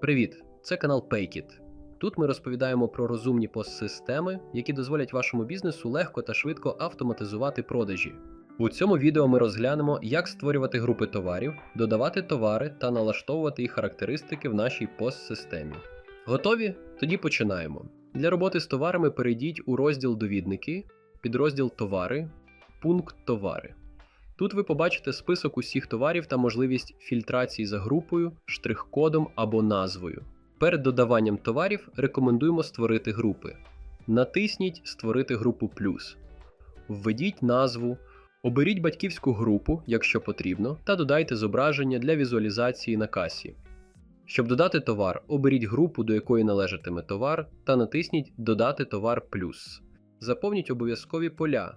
Привіт! Це канал Paykit. Тут ми розповідаємо про розумні постсистеми, які дозволять вашому бізнесу легко та швидко автоматизувати продажі. У цьому відео ми розглянемо, як створювати групи товарів, додавати товари та налаштовувати їх характеристики в нашій постсистемі. Готові? Тоді починаємо. Для роботи з товарами перейдіть у розділ Довідники, підрозділ Товари, пункт Товари. Тут ви побачите список усіх товарів та можливість фільтрації за групою, штрих-кодом або назвою. Перед додаванням товарів рекомендуємо створити групи. Натисніть Створити групу плюс. Введіть назву, оберіть батьківську групу, якщо потрібно, та додайте зображення для візуалізації на касі. Щоб додати товар, оберіть групу, до якої належатиме товар, та натисніть Додати товар плюс. Заповніть обов'язкові поля.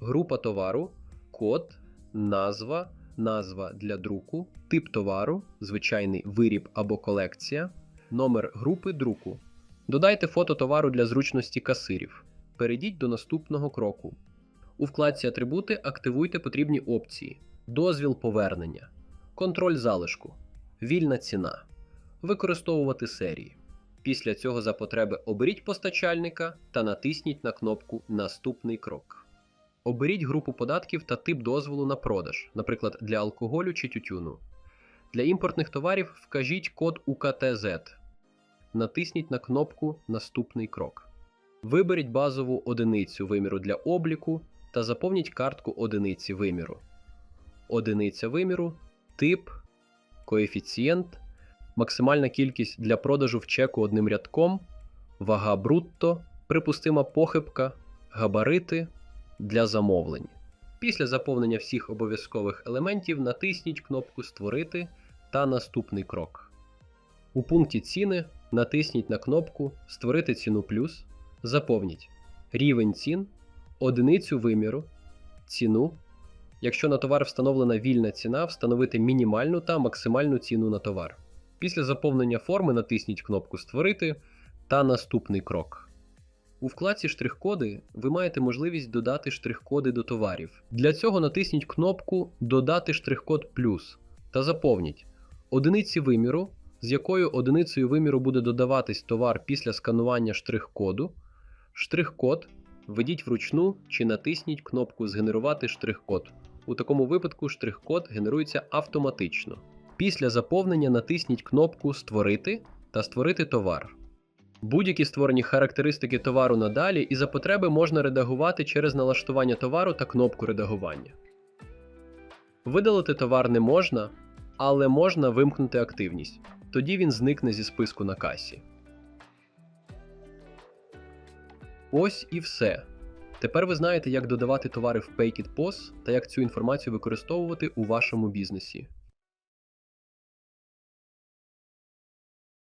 Група товару, код, назва, назва для друку, тип товару, звичайний виріб або колекція, номер групи друку. Додайте фото товару для зручності касирів. Перейдіть до наступного кроку. У вкладці Атрибути активуйте потрібні опції: дозвіл повернення, контроль залишку, вільна ціна, використовувати серії. Після цього за потреби оберіть постачальника та натисніть на кнопку Наступний крок. Оберіть групу податків та тип дозволу на продаж, наприклад, для алкоголю чи тютюну. Для імпортних товарів вкажіть код УКТЗ. Натисніть на кнопку Наступний крок. Виберіть базову одиницю виміру для обліку та заповніть картку одиниці виміру. Одиниця виміру, тип, коефіцієнт, максимальна кількість для продажу в чеку одним рядком, вага брутто, припустима похибка, габарити для замовлень. Після заповнення всіх обов'язкових елементів натисніть кнопку Створити та наступний крок. У пункті ціни натисніть на кнопку Створити ціну плюс, заповніть рівень цін, одиницю виміру, ціну. Якщо на товар встановлена вільна ціна, встановити мінімальну та максимальну ціну на товар. Після заповнення форми натисніть кнопку Створити та наступний крок. У вкладці Штрих-коди ви маєте можливість додати штрих-коди до товарів. Для цього натисніть кнопку Додати штрих-код плюс та заповніть одиниці виміру, з якою одиницею виміру буде додаватись товар після сканування штрих-коду. Штрих-код введіть вручну чи натисніть кнопку Згенерувати штрих-код. У такому випадку штрих-код генерується автоматично. Після заповнення натисніть кнопку Створити та Створити товар. Будь-які створені характеристики товару надалі і за потреби можна редагувати через налаштування товару та кнопку редагування. Видалити товар не можна, але можна вимкнути активність. Тоді він зникне зі списку на касі. Ось і все. Тепер ви знаєте, як додавати товари в Paykit POS та як цю інформацію використовувати у вашому бізнесі.